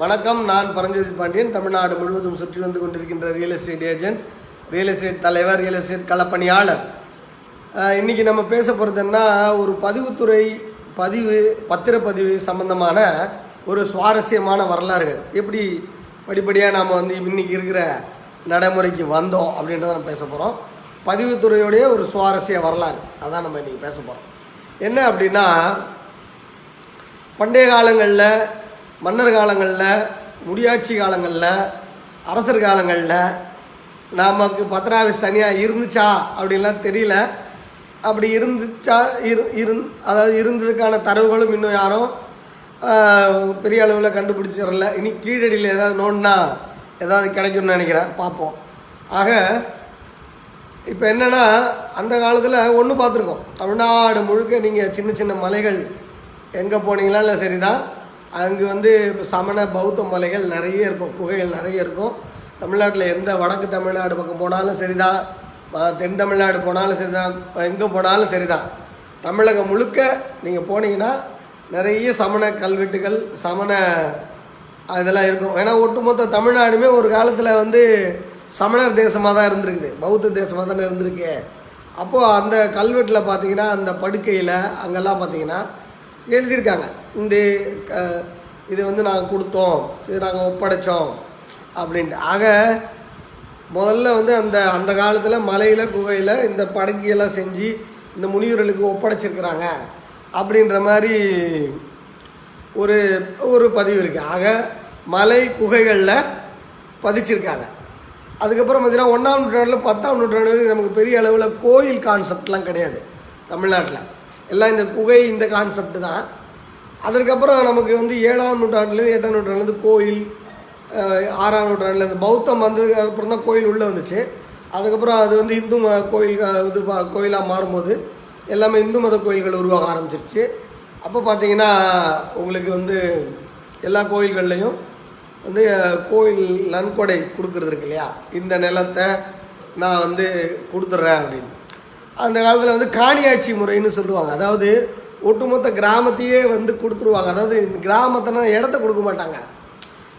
வணக்கம் நான் பரஞ்சோதி பாண்டியன். தமிழ்நாடு முழுவதும் சுற்றி வந்து கொண்டிருக்கின்ற real estate agent real estate தலைவர் ரியல் எஸ்டேட் களப்பணியாளர். இன்றைக்கி இன்னைக்கு நம்ம பேச போகிறதுன்னா ஒரு பதிவுத்துறை பதிவு பத்திரப்பதிவு சம்பந்தமான ஒரு சுவாரஸ்யமான வரலாறுகள் எப்படி படிப்படியாக நாம் வந்து இன்னைக்கு இருக்கிற நடைமுறைக்கு வந்தோம் அப்படின்றத நம்ம பேச போகிறோம் பதிவுத்துறையுடைய ஒரு சுவாரஸ்ய வரலாறு. அதான் நம்ம இன்றைக்கி பேச போகிறோம் என்ன அப்படின்னா பண்டைய காலங்களில் மன்னர் காலங்களில் முடியாட்சி காலங்களில் அரசர் காலங்களில் நமக்கு பத்ராவிஸ் தனியாக இருந்துச்சா அப்படின்லாம் தெரியல. அப்படி இருந்துச்சா இரு இருந் அதாவது இருந்ததுக்கான தரவுகளும் இன்னும் யாரும் பெரிய அளவில் கண்டுபிடிச்சிடல. இனி கீழடியில் ஏதாவது நோண்டினா ஏதாவது கிடைக்கும்னு நினைக்கிறேன். பார்ப்போம். ஆக இப்போ என்னென்னா அந்த காலத்தில் ஒன்று பார்த்துருக்கோம். தமிழ்நாடு முழுக்க நீங்கள் சின்ன சின்ன மலைகள் எங்கே போனீங்களாலும் சரிதான்? அங்கே வந்து சமண பௌத்த மலைகள் நிறைய இருக்கும் குகைகள் நிறைய இருக்கும். தமிழ்நாட்டில் எந்த வடக்கு தமிழ்நாடு பக்கம் போனாலும் சரிதான். தென் தமிழ்நாடு போனாலும் சரிதான். எங்கே போனாலும் சரிதான். தமிழகம் முழுக்க நீங்கள் போனீங்கன்னா நிறைய சமண கல்வெட்டுகள் சமண இதெல்லாம் இருக்கும். ஏன்னா ஒட்டுமொத்த தமிழ்நாடுமே ஒரு காலத்தில் வந்து சமணர் தேசமாக தான் இருந்திருக்குது. பௌத்த தேசமாக தானே இருந்திருக்கு. அப்போது அந்த கல்வெட்டில் பார்த்தீங்கன்னா அந்த படுக்கையில் அங்கெல்லாம் பார்த்தீங்கன்னா எழுதியிருக்காங்க. இந்த இது வந்து நாங்கள் கொடுத்தோம். இது நாங்கள் ஒப்படைச்சோம். அப்படின்ட்டு. ஆக முதல்ல வந்து அந்த அந்த காலத்தில் மலையில் குகையில் இந்த படங்கியெல்லாம் செஞ்சு இந்த முனிவர்களுக்கு ஒப்படைச்சிருக்கிறாங்க. அப்படின்ற மாதிரி ஒரு ஒரு பதிவு இருக்குது ஆக மலை குகைகளில் பதிச்சிருக்காங்க. அதுக்கப்புறம் பார்த்திங்கன்னா ஒன்றாம் நூற்றாண்டில் பத்தாம் நூற்றாண்டு நமக்கு பெரிய அளவில் கோயில் கான்செப்ட்லாம் கிடையாது. தமிழ்நாட்டில். எல்லாம் இந்த குகை இந்த கான்செப்ட் தான். அதற்கப்புறம் நமக்கு வந்து ஏழாம் நூற்றாண்டுலேருந்து எட்டாம் நூற்றாண்டுலேருந்து கோயில் ஆறாம் நூற்றாண்டுலேருந்து இந்த பௌத்தம் வந்ததுக்கு அப்புறம் தான் கோயில் உள்ளே வந்துச்சு. அதுக்கப்புறம் அது வந்து இந்து ம கோயில் இது பா- கோயிலாக மாறும்போது எல்லாமே இந்து மத கோயில்கள் உருவாக ஆரம்பிச்சிருச்சு. அப்போ பார்த்தீங்கன்னா உங்களுக்கு வந்து எல்லா கோயில்கள்லேயும் வந்து கோயில் நன்கொடை கொடுக்குறது இருக்கு இல்லையா? இந்த நிலத்தை நான் வந்து கொடுத்துட்றேன் அப்படின்னு. அந்த காலத்தில் வந்து காணியாட்சி முறைன்னு சொல்லுவாங்க. அதாவது ஒட்டுமொத்த கிராமத்தையே வந்து கொடுத்துருவாங்க. அதாவது கிராமத்தினா இடத்த கொடுக்க மாட்டாங்க.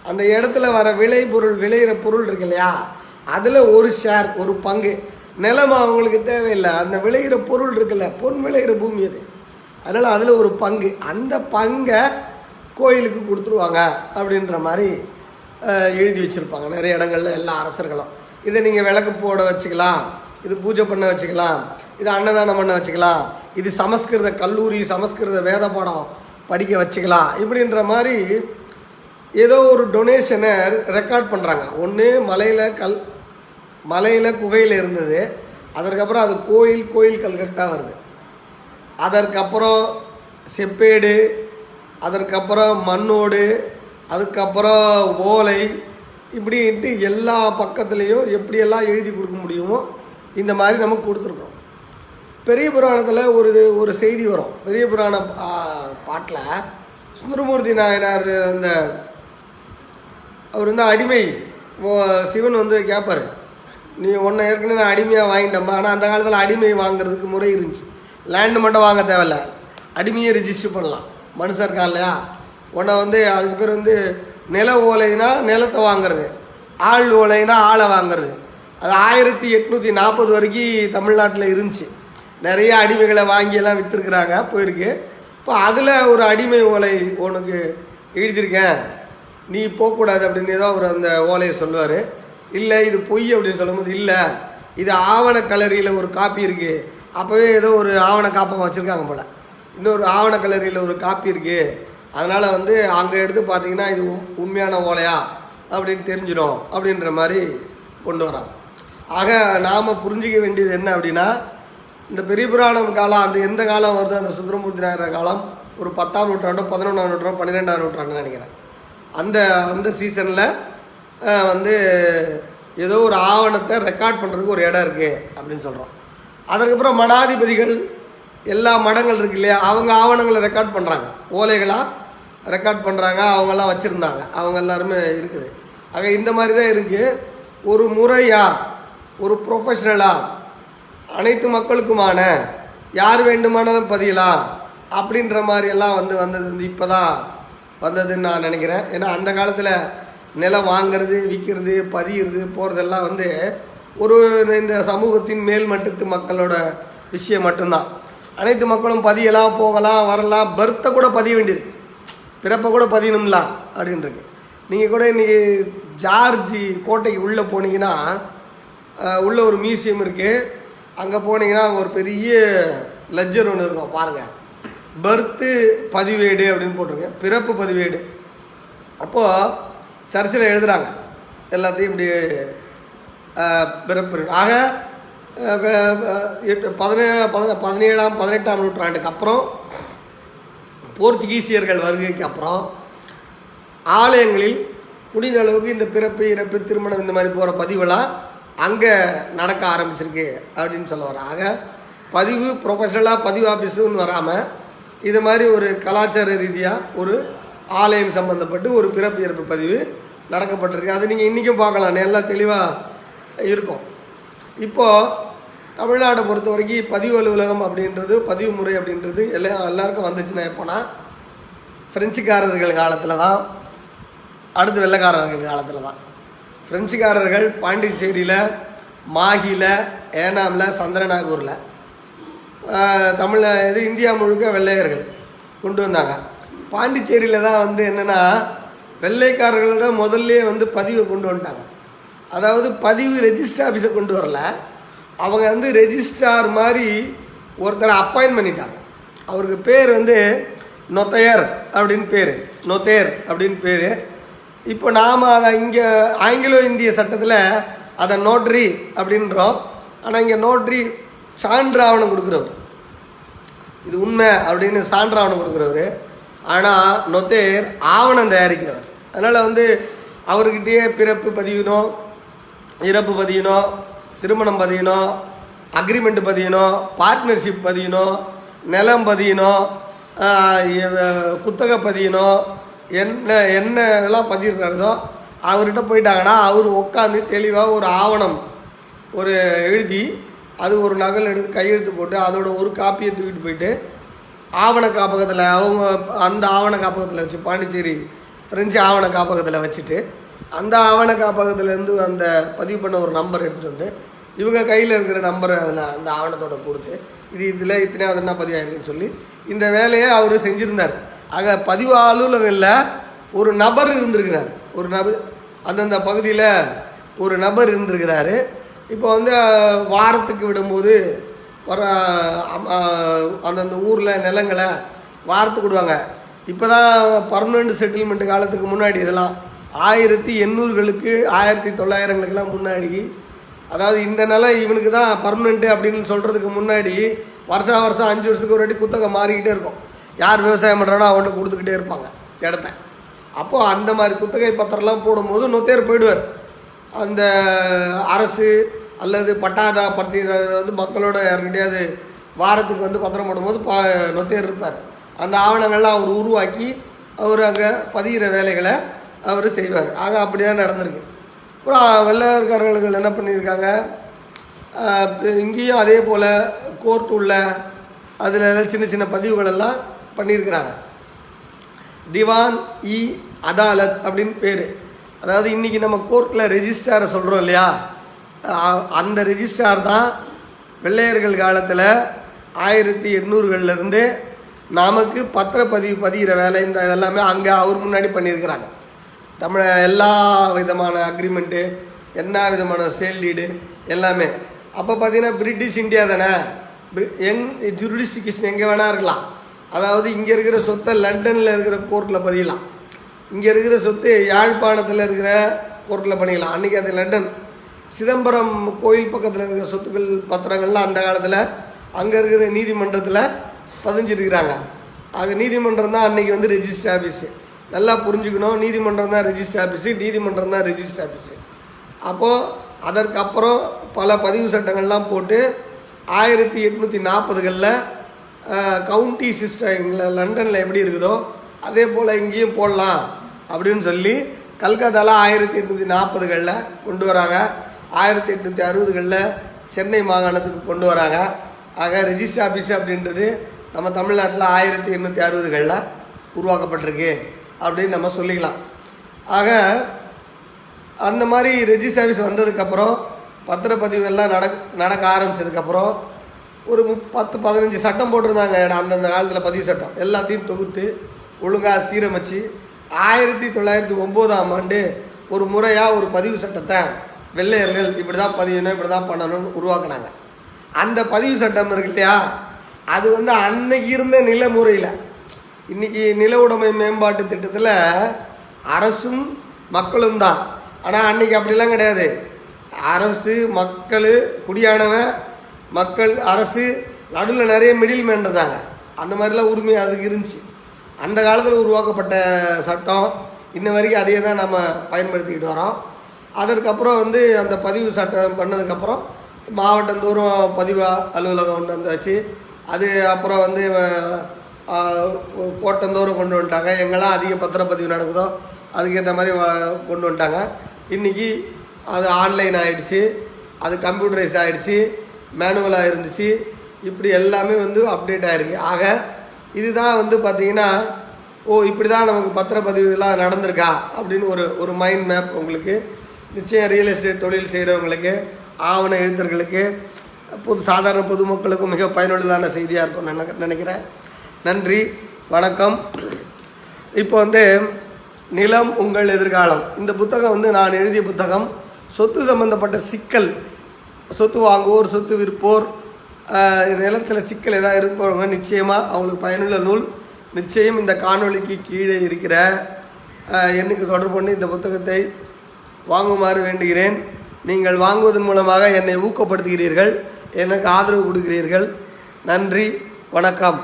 அந்த இடத்துல வர விளை பொருள் விளையிற பொருள் இருக்கு இல்லையா? அதில் ஒரு ஷேர் ஒரு பங்கு. நிலம் அவங்களுக்கு தேவையில்லை. அந்த விளையிற பொருள் இருக்குல்ல பொன் விளையிற பூமி அது. அதனால் அதில் ஒரு பங்கு. அந்த பங்கை கோயிலுக்கு கொடுத்துருவாங்க அப்படின்ற மாதிரி எழுதி வச்சுருப்பாங்க. நிறைய இடங்கள்ல எல்லா அரசர்களும். இதை நீங்கள் விளக்கு போட வச்சுக்கலாம். இது பூஜை பண்ண வச்சுக்கலாம். இது அன்னதானம் பண்ண வச்சுக்கலாம். இது சமஸ்கிருத கல்லூரி சமஸ்கிருத வேத பாடம் படிக்க வச்சுக்கலாம். இப்படின்ற மாதிரி ஏதோ ஒரு டொனேஷனை ரெக்கார்ட் பண்ணுறாங்க ஒன்று மலையில் கல் மலையில் குகையில் இருந்தது. அதற்கப்புறம் அது கோயில் கோயில் கல்கட்டாக வருது. அதற்கப்புறம் செப்பேடு அதற்கப்புறம் மண்ணோடு அதுக்கப்புறம் ஓலை இப்படின்ட்டு எல்லா பக்கத்துலேயும் எப்படியெல்லாம் எழுதி கொடுக்க முடியுமோ இந்த மாதிரி நம்ம கொடுத்துருக்கோம். பெரிய புராணத்தில் ஒரு இது ஒரு செய்தி வரும். பெரிய புராண பாட்டில் சுந்தரமூர்த்தி நாயனார் அந்த அவர் வந்து அடிமை. ஓ- சிவன் வந்து கேட்பார் நீ உன்னை ஏற்கனவே நான் அடிமையாக வாங்கிட்டேம்மா. ஆனால் அந்த காலத்தில் அடிமை வாங்குறதுக்கு முறை இருந்துச்சு. லேண்டு மட்டும் வாங்க தேவையில்ல. அடிமையை ரிஜிஸ்டர் பண்ணலாம். மனுஷன் இருக்கான் இல்லையா? உன்னை வந்து அதுக்கு பேர் வந்து நில ஓலைனா நிலத்தை வாங்குறது. ஆள் ஓலைனா ஆளை வாங்குறது. அது ஆயிரத்தி எட்நூற்றி நாற்பது வரைக்கும் தமிழ்நாட்டில் இருந்துச்சு. நிறைய அடிமைகளை வாங்கியெல்லாம் விற்றுருக்குறாங்க போயிருக்கு. இப்போ அதில் ஒரு அடிமை ஓலை உனக்கு எழுதியிருக்கேன். நீ போகக்கூடாது அப்படின்னு தான் அவர் அந்த ஓலையை சொல்லுவார். இல்லை இது பொய் அப்படின்னு சொல்லும்போது இல்லை இது ஆவண கலரியில் ஒரு காப்பி இருக்குது அப்போவே ஏதோ ஒரு ஆவண காப்பகம் வச்சுருக்காங்க போல். இன்னொரு ஆவண கலரியில் ஒரு காப்பி இருக்குது அதனால் வந்து அங்கே எடுத்து பார்த்தீங்கன்னா இது உண்மையான ஓலையா அப்படின்னு தெரிஞ்சிடும் அப்படின்ற மாதிரி கொண்டு வராங்க. ஆக நாம் புரிஞ்சிக்க வேண்டியது என்ன அப்படின்னா இந்த பெரிய புராணம் காலம் அந்த எந்த காலம் வருது அந்த சுந்தரமூர்த்தி நாயர் காலம் ஒரு பத்தாம் நூற்றாண்டோ பதினொன்றாம் நூற்றாண்டோ பன்னிரெண்டாம் நூற்றாண்டு நினைக்கிறேன். அந்த அந்த சீசனில் வந்து ஏதோ ஒரு ஆவணத்தை ரெக்கார்ட் பண்ணுறதுக்கு ஒரு இடம் இருக்குது அப்படின்னு சொல்கிறோம் அதற்கப்புறம் மடாதிபதிகள் எல்லா மடங்கள் இருக்கு இல்லையா அவங்க ஆவணங்களை ரெக்கார்ட் பண்ணுறாங்க ஓலைகளாக ரெக்கார்ட் பண்ணுறாங்க அவங்கெல்லாம் வச்சுருந்தாங்க. அவங்க எல்லாருமே இருக்குது. ஆக இந்த மாதிரி தான் இருக்குது ஒரு முறையாக ஒரு ப்ரொஃபஷ்னலாக அனைத்து மக்களுக்குமான யார் வேண்டுமானாலும் பதியலாம் அப்படின்ற மாதிரியெல்லாம் வந்து வந்தது வந்து இப்போ தான் வந்ததுன்னு நான் நினைக்கிறேன். ஏன்னா அந்த காலத்தில் நிலம் வாங்கிறது விற்கிறது பதியிறது போகிறதெல்லாம் வந்து ஒரு இந்த சமூகத்தின் மேல்மட்டத்து மக்களோட விஷயம் மட்டும்தான். அனைத்து மக்களும் பதியலாம் போகலாம் வரலாம் பர்த்தை கூட பதிய வேண்டியிருக்கு பிறப்பை கூட பதியணும்ல அப்படின்ருக்கு நீங்கள் கூட இன்றைக்கி ஜார்ஜி கோட்டைக்கு உள்ளே போனீங்கன்னா உள்ள ஒரு மியூசியம் இருக்குது அங்கே போனீங்கன்னா ஒரு பெரிய லெஜர் ஒன்று இருக்கும் பாருங்கள் பர்த்து பதிவேடு அப்படின்னு போட்டிருக்கேன். பிறப்பு பதிவேடு. அப்போது சர்ச்சில் எழுதுகிறாங்க எல்லாத்தையும் இப்படி பிறப்பு ஆக எட்டு பதினே பதின பதினேழாம் பதினெட்டாம் நூற்றாண்டுக்கு அப்புறம் போர்ச்சுகீசியர்கள் வருகைக்கு அப்புறம் ஆலயங்களில் முடிந்த அளவுக்கு இந்த பிறப்பு இறப்பு திருமணம் இந்த மாதிரி போகிற பதிவெல்லாம் அங்கே நடக்க ஆரம்பிச்சிருக்கு அப்படின்னு சொல்ல வர ஆக பதிவு ப்ரொஃபஷனலாக பதிவு ஆஃபீஸுன்னு வராமல் இது மாதிரி ஒரு கலாச்சார ரீதியாக ஒரு ஆலயம் சம்மந்தப்பட்டு ஒரு பிறப்பு இறப்பு பதிவு நடக்கப்பட்டிருக்கு. அது நீங்கள் இன்றைக்கும் பார்க்கலாம். நல்லா தெளிவாக இருக்கும். இப்போது தமிழ்நாடை பொறுத்த வரைக்கும் பதிவு அலுவலகம் அப்படின்றது பதிவு முறை அப்படின்றது எல்லாம் எல்லாருக்கும் வந்துச்சுன்னா எப்போனா ஃப்ரெஞ்சுக்காரர்கள் காலத்தில் தான் அடுத்து வெள்ளைக்காரர்கள் காலத்தில் தான். பிரெஞ்சுக்காரர்கள் பாண்டிச்சேரியில் மாகியில் ஏனாமில் சந்திரநாகூரில் தமிழில் இது இந்தியா முழுக்க வெள்ளையர்கள் கொண்டு வந்தாங்க. பாண்டிச்சேரியில் தான் வந்து என்னென்னா வெள்ளைக்காரர்களோட முதல்ல வந்து பதிவை கொண்டு வந்துட்டாங்க. அதாவது பதிவு ரெஜிஸ்டர் ஆஃபீஸை கொண்டு வரல. அவங்க வந்து ரெஜிஸ்ட்ரார் மாதிரி ஒருத்தரை அப்பாயின்ட் பண்ணிட்டாங்க. அவருக்கு பேர் வந்து நொத்தையர் அப்படின்னு பேர். நொத்தேர் அப்படின்னு பேர். இப்போ நாம் அதை இங்கே ஆங்கிலோ இந்திய சட்டத்தில் அதை நோட்ரி அப்படின்றோம். ஆனால் இங்கே நோட்ரி சான்று ஆவணம் கொடுக்குறவர். இது உண்மை அப்படின்னு சான்று ஆவணம் கொடுக்குறவர். ஆனால் நொத்தேர் ஆவணம் தயாரிக்கிறவர். அதனால் வந்து அவர்கிட்டயே பிறப்பு பதியணும் இறப்பு பதியணும் திருமணம் பதியணும் அக்ரிமெண்ட் பதியணும் பார்ட்னர்ஷிப் பதியணும் நிலம் பதியணும் குத்தகை பதியணும் என்ன என்ன இதெல்லாம் பதியிருக்கிறதோ அவர்கிட்ட போயிட்டாங்கன்னா அவர் உட்காந்து தெளிவாக ஒரு ஆவணம் ஒரு எழுதி அது ஒரு நகல் எடுத்து கையெழுத்து போட்டு அதோட ஒரு காப்பியை தூக்கிட்டு போயிட்டு ஆவண காப்பகத்தில் அவங்க அந்த ஆவண காப்பகத்தில் வச்சு பாண்டிச்சேரி ஃப்ரெஞ்சு ஆவண காப்பகத்தில் வச்சுட்டு அந்த ஆவண காப்பகத்துலேருந்து அந்த பதிவு பண்ண ஒரு நம்பர் எடுத்துகிட்டு வந்து இவங்க கையில் இருக்கிற நம்பரை அதில் அந்த ஆவணத்தோட கொடுத்து இது இதில் இத்தனையாவது என்ன பதிவாயிருக்குன்னு சொல்லி இந்த வேலையை அவர் செஞ்சுருந்தார். ஆக பதிவு அலுவலகங்களில் ஒரு நபர் இருந்திருக்கிறார். ஒரு நபர் அந்தந்த பகுதியில் ஒரு நபர் இருந்திருக்கிறாரு. இப்போ வந்து வாரத்துக்கு விடும்போது வர அந்தந்த ஊரில் நிலங்களை வாரத்துக்கு விடுவாங்க. இப்போ தான் பர்மனெண்ட் செட்டில்மெண்ட் காலத்துக்கு முன்னாடி இதெல்லாம் ஆயிரத்தி எண்ணூறுகளுக்கு ஆயிரத்தி தொள்ளாயிரங்களுக்கெல்லாம் முன்னாடி அதாவது இந்த நிலம் இவனுக்கு தான் பர்மனெண்ட்டு அப்படின்னு சொல்கிறதுக்கு முன்னாடி வருஷம் வருஷம் அஞ்சு வருஷத்துக்கு ஒரு வாட்டி குத்தகை மாறிக்கிட்டே இருக்கும். யார் விவசாயம் பண்ணுறானோ அவன்கிட்ட கொடுத்துக்கிட்டே இருப்பாங்க இடத்த. அப்போது அந்த மாதிரி குத்தகை பத்திரம்லாம் போடும்போது நொத்தேர் போயிடுவார். அந்த அரசு அல்லது பட்டாதா பத்தி வந்து மக்களோட யாருக்கிட்டையாவது வாரத்துக்கு வந்து பத்திரம் போடும்போது பா நொத்தேர் இருப்பார். அந்த ஆவணங்கள்லாம் அவர் உருவாக்கி அவர் அங்கே பதிகிற வேலைகளை அவர் செய்வார். ஆக அப்படி தான் நடந்திருக்கு. அப்புறம் வெள்ளக்காரர்கள் என்ன பண்ணியிருக்காங்க? இங்கேயும் அதே போல் கோர்ட் உள்ள அதில் சின்ன சின்ன பதிவுகளெல்லாம் பண்ணியிருக்கிறாங்க. திவான் இ அதாலத் அப்படின்னு பேர். அதாவது இன்றைக்கி நம்ம கோர்ட்டில் ரெஜிஸ்ட்ராரை சொல்கிறோம் இல்லையா? அந்த ரெஜிஸ்ட்ரார் தான் வெள்ளையர்கள் காலத்தில் ஆயிரத்தி எண்ணூறுகள்லேருந்து நமக்கு பத்திரப்பதிவு பதிகிற வேலை இந்த இதெல்லாமே அங்கே அவர் முன்னாடி பண்ணியிருக்கிறாங்க. தமிழ எல்லா விதமான அக்ரிமெண்ட்டு என்ன விதமான சேல் லீடு எல்லாமே. அப்போ பார்த்தீங்கன்னா பிரிட்டிஷ் இந்தியா தானே? எங் ஜுடிஸ்டிகேஷன் எங்கே வேணால் இருக்கலாம். அதாவது இங்கே இருக்கிற சொத்தை லண்டனில் இருக்கிற கோர்ட்டில் பதியலாம். இங்கே இருக்கிற சொத்து யாழ்ப்பாணத்தில் இருக்கிற கோர்ட்டில் பண்ணிக்கலாம். அன்றைக்கி அது லண்டன். சிதம்பரம் கோயில் பக்கத்தில் இருக்கிற சொத்துக்கள் பத்திரங்கள்லாம் அந்த காலத்தில் அங்கே இருக்கிற நீதிமன்றத்தில் பதிஞ்சிருக்கிறாங்க. ஆக நீதிமன்றம் தான் அன்றைக்கி வந்து ரெஜிஸ்டர் ஆஃபீஸு நல்லா புரிஞ்சுக்கணும். நீதிமன்றம் தான் ரெஜிஸ்டர் ஆஃபீஸு நீதிமன்றம் தான் ரெஜிஸ்டர் ஆஃபீஸு அப்போது அதற்கப்புறம் பல பதிவு சட்டங்கள்லாம் போட்டு ஆயிரத்தி எட்நூற்றி நாற்பதுகளில் கவுண்டி சிஸ்டம் இங்கே லண்டனில் எப்படி இருக்குதோ அதே போல் இங்கேயும் போடலாம் அப்படின்னு சொல்லி கல்கத்தாவில் ஆயிரத்தி எட்நூற்றி நாற்பதுகளில் கொண்டு வராங்க. ஆயிரத்தி எட்நூற்றி அறுபதுகளில் சென்னை மாகாணத்துக்கு கொண்டு வராங்க. ஆக ரெஜிஸ்டர் ஆஃபீஸ் அப்படின்றது நம்ம தமிழ்நாட்டில் ஆயிரத்தி எண்ணூற்றி அறுபதுகளில் உருவாக்கப்பட்டிருக்கு அப்படின்னு நம்ம சொல்லிக்கலாம். ஆக அந்த மாதிரி ரெஜிஸ்டர் ஆஃபீஸ் வந்ததுக்கப்புறம் பத்திரப்பதிவு எல்லாம் நடக்க நடக்க ஆரம்பிச்சதுக்கப்புறம் ஒரு முப் பத்து பதினஞ்சு சட்டம் போட்டிருந்தாங்க. அந்தந்த காலத்தில் பதிவு சட்டம். எல்லாத்தையும் தொகுத்து ஒழுங்காக சீரமைச்சு ஆயிரத்தி தொள்ளாயிரத்தி ஒம்போதாம் ஆண்டு ஒரு முறையாக ஒரு பதிவு சட்டத்தை வெள்ளையர்கள் இப்படி தான் பதியணும் இப்படி தான் பண்ணணும்னு உருவாக்குனாங்க. அந்த பதிவு சட்டம் இருக்கு இல்லையா அது வந்து அன்னைக்கு இருந்த நில முறையில் இன்றைக்கி நில உடைமை மேம்பாட்டு திட்டத்தில் அரசும் மக்களும் தான். ஆனால் அன்னைக்கு அப்படிலாம் கிடையாது. அரசு மக்கள் குடியானவன் மக்கள் அரசு நடுவில் நிறைய மிடில் மேன் இருந்தாங்க. அந்த மாதிரிலாம் உரிமை அதுக்கு இருந்துச்சு. அந்த காலத்தில் உருவாக்கப்பட்ட சட்டம் இன்ன வரைக்கும் அதையே தான் நம்ம பயன்படுத்திக்கிட்டு வரோம். அதற்கப்புறம் வந்து அந்த பதிவு சட்டம் பண்ணதுக்கப்புறம் மாவட்டந்தோறும் பதிவு அலுவலகம் கொண்டு வந்தாச்சு. அது அப்புறம் வந்து கோட்டந்தோறும் கொண்டு வந்துட்டாங்க. எங்கெல்லாம் அதிக பத்திரப்பதிவு நடக்குதோ அதுக்கேற்ற மாதிரி வ- கொண்டு வந்துட்டாங்க. இன்றைக்கி அது ஆன்லைன் ஆகிடுச்சு அது கம்ப்யூட்டரைஸ் ஆகிடுச்சு மேனுவலாக இருந்துச்சு. இப்படி எல்லாமே வந்து அப்டேட் ஆகிருக்கு ஆக இதுதான் வந்து பார்த்திங்கன்னா ஓ இப்படி தான் நமக்கு பத்திரப்பதிவுலாம் நடந்திருக்கா? அப்படின்னு ஒரு ஒரு மைண்ட் மேப் உங்களுக்கு. நிச்சயம் ரியல் எஸ்டேட் தொழில் செய்கிறவங்களுக்கு ஆவண எழுத்தர்களுக்கு பொது சாதாரண பொதுமக்களுக்கும் மிக பயனுள்ளதான செய்தியாக இருக்கும் நினை நினைக்கிறேன். நன்றி வணக்கம். இப்போ வந்து நிலம் உங்கள் எதிர்காலம். இந்த புத்தகம் வந்து நான் எழுதிய புத்தகம் சொத்து சம்பந்தப்பட்ட சிக்கல் சொத்து வாங்குவோர் சொத்து விற்போர் நிலத்தில் சிக்கல் ஏதாவது இருப்பவங்க நிச்சயமாக அவங்களுக்கு பயனுள்ள நூல். நிச்சயம் இந்த காணொளிக்கு கீழே இருக்கிற எண்ணுக்கு தொடர்பு பண்ணி இந்த புத்தகத்தை வாங்குமாறு வேண்டுகிறேன். நீங்கள் வாங்குவதன் மூலமாக என்னை ஊக்கப்படுத்துகிறீர்கள் எனக்கு ஆதரவு கொடுக்கிறீர்கள். நன்றி வணக்கம்.